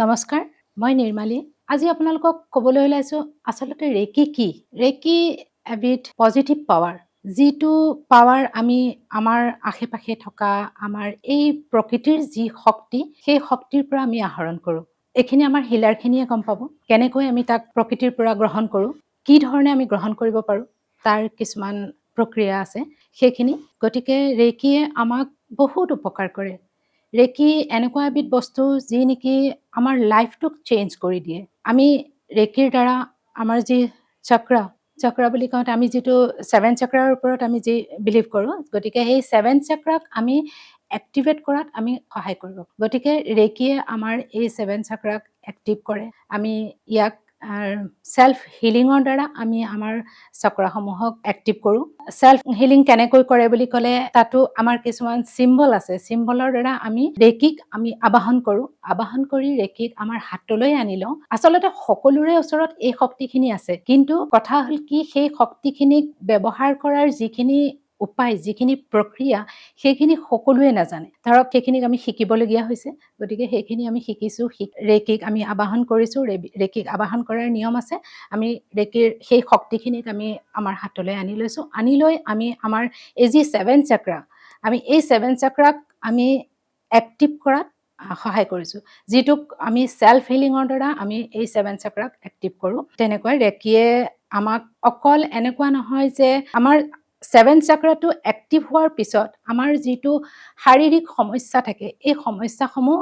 নমস্কাৰ, মই নিৰ্মালী। আজি আপোনালোকক ক'বলৈ ওলাইছোঁ আচলতে ৰেকি কি? ৰেকি এবিধ পজিটিভ পাৱাৰ যিটো পাৱাৰ আমি আমাৰ আশে পাশে থকা, আমাৰ এই প্ৰকৃতিৰ যি শক্তি, সেই শক্তিৰ পৰা আমি আহৰণ কৰোঁ। এইখিনি আমাৰ হিলাৰখিনিয়ে গম পাব, কেনেকৈ আমি তাক প্ৰকৃতিৰ পৰা গ্ৰহণ কৰোঁ, কি ধৰণে আমি গ্ৰহণ কৰিব পাৰোঁ, তাৰ কিছুমান প্ৰক্ৰিয়া আছে। সেইখিনি, গতিকে ৰেকিয়ে আমাক বহুত উপকাৰ কৰে। ৰেকি এনেকুৱা এবিধ বস্তু যি নেকি আমাৰ লাইফটোক চেঞ্জ কৰি দিয়ে। আমি ৰেকিৰ দ্বাৰা আমাৰ যি চক্ৰ চক্ৰ বুলি কওঁতে আমি যিটো ছেভেন চক্ৰাৰ ওপৰত আমি যি বিলিভ কৰোঁ, গতিকে সেই ছেভেন চক্ৰাক আমি এক্টিভেট কৰাত আমি সহায় কৰিব গতিকে ৰেকিয়ে আমাৰ এই ছেভেন চক্ৰাক এক্টিভ কৰে। আমি ইয়াক ছেল্ফ হিলিঙৰ দ্বাৰা আমি আমাৰ চক্ৰসমূহক এক্টিভ কৰোঁ। ছেল্ফ হিলিং কেনেকৈ কৰে বুলি ক'লে তাতো আমাৰ কিছুমান চিম্বল আছে। চিম্বলৰ দ্বাৰা আমি ৰেকিক আমি আবাহন কৰোঁ। আবাহন কৰি ৰেকিক আমাৰ হাতলৈ আনি লওঁ। আচলতে সকলোৰে ওচৰত এই শক্তিখিনি আছে। কিন্তু কথা হ'ল কি সেই শক্তিখিনিক ব্যৱহাৰ কৰাৰ যিখিনি উপায়, যিখিনি প্ৰক্ৰিয়া, সেইখিনি সকলোৱে নাজানে। ধৰক, সেইখিনিক আমি শিকিবলগীয়া হৈছে। গতিকে সেইখিনি আমি শিকিছোঁ ৰেকিক আমি আবাহন কৰিছোঁ ৰেকিক আবাহন কৰাৰ নিয়ম আছে। আমি ৰেকিৰ সেই শক্তিখিনিক আমি আমাৰ হাতলৈ আনি লৈছোঁ। আনি লৈ আমি আমাৰ এই যি ছেভেন চক্ৰা, আমি এই ছেভেন চক্ৰাক আমি এক্টিভ কৰাত সহায় কৰিছোঁ। যিটোক আমি ছেল্ফ হিলিঙৰ দ্বাৰা আমি এই ছেভেন চক্ৰাক এক্টিভ কৰোঁ। তেনেকৈ ৰেকিয়ে আমাক অকল এনেকুৱা নহয় যে আমাৰ ছেভেন চক্ৰাটো এক্টিভ হোৱাৰ পিছত আমাৰ যিটো শাৰীৰিক সমস্যা থাকে এই সমস্যাসমূহ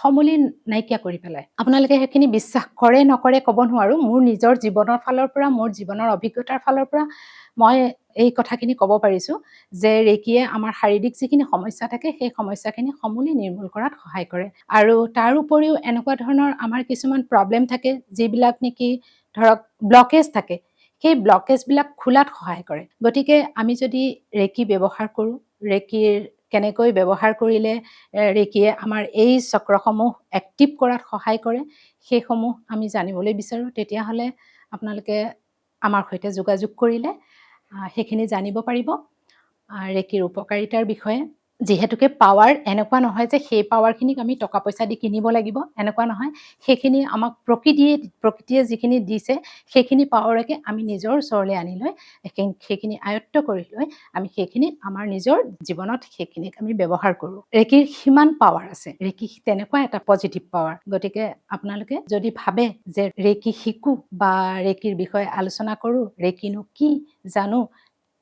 সমূলি নাইকিয়া কৰি পেলায় আপোনালোকে সেইখিনি বিশ্বাস কৰে নকৰে ক'ব নোৱাৰোঁ। মোৰ নিজৰ জীৱনৰ ফালৰ পৰা মোৰ জীৱনৰ অভিজ্ঞতাৰ ফালৰ পৰা মই এই কথাখিনি ক'ব পাৰিছোঁ যে ৰেকিয়ে আমাৰ শাৰীৰিক যিখিনি সমস্যা থাকে সেই সমস্যাখিনি সমূলি নিৰ্মূল কৰাত সহায় কৰে। আৰু তাৰ উপৰিও এনেকুৱা ধৰণৰ আমাৰ কিছুমান প্ৰব্লেম থাকে যিবিলাক নেকি ধৰক ব্লকেজ থাকে। সেই ব্লকেজবিলাক খোলাত সহায় কৰে। গতিকে আমি যদি ৰেকি ব্যৱহাৰ কৰোঁ ৰেকিৰ কেনেকৈ ব্যৱহাৰ কৰিলে ৰেকিয়ে আমাৰ এই চক্ৰসমূহ এক্টিভ কৰাত সহায় কৰে সেইসমূহ আমি জানিবলৈ বিচাৰোঁ। তেতিয়াহ'লে আপোনালোকে আমাৰ সৈতে যোগাযোগ কৰিলে সেইখিনি জানিব পাৰিব। ৰেকিৰ উপকাৰিতাৰ বিষয়ে যিহেতুকে পাৱাৰ এনেকুৱা নহয় যে সেই পাৱাৰখিনিক আমি টকা পইচা দি কিনিব লাগিব, এনেকুৱা নহয়। সেইখিনি আমাক প্ৰকৃতিয়ে প্ৰকৃতিয়ে যিখিনি দিছে, সেইখিনি পাৱাৰকে আমি নিজৰ ওচৰলৈ আনি লৈ, সেইখিনি আয়ত্ব কৰি লৈ আমি সেইখিনি আমাৰ নিজৰ জীৱনত সেইখিনিক আমি ব্যৱহাৰ কৰোঁ। ৰেকিৰ সিমান পাৱাৰ আছে। ৰেকি তেনেকুৱা এটা পজিটিভ পাৱাৰ গতিকে আপোনালোকে যদি ভাবে যে ৰেকি শিকোঁ বা ৰেকিৰ বিষয়ে আলোচনা কৰোঁ, ৰেকিনো কি জানো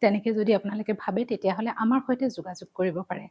তেনেকৈ যদি আপোনালোকে ভাবে তেতিয়াহ'লে আমাৰ সৈতে যোগাযোগ কৰিব পাৰে।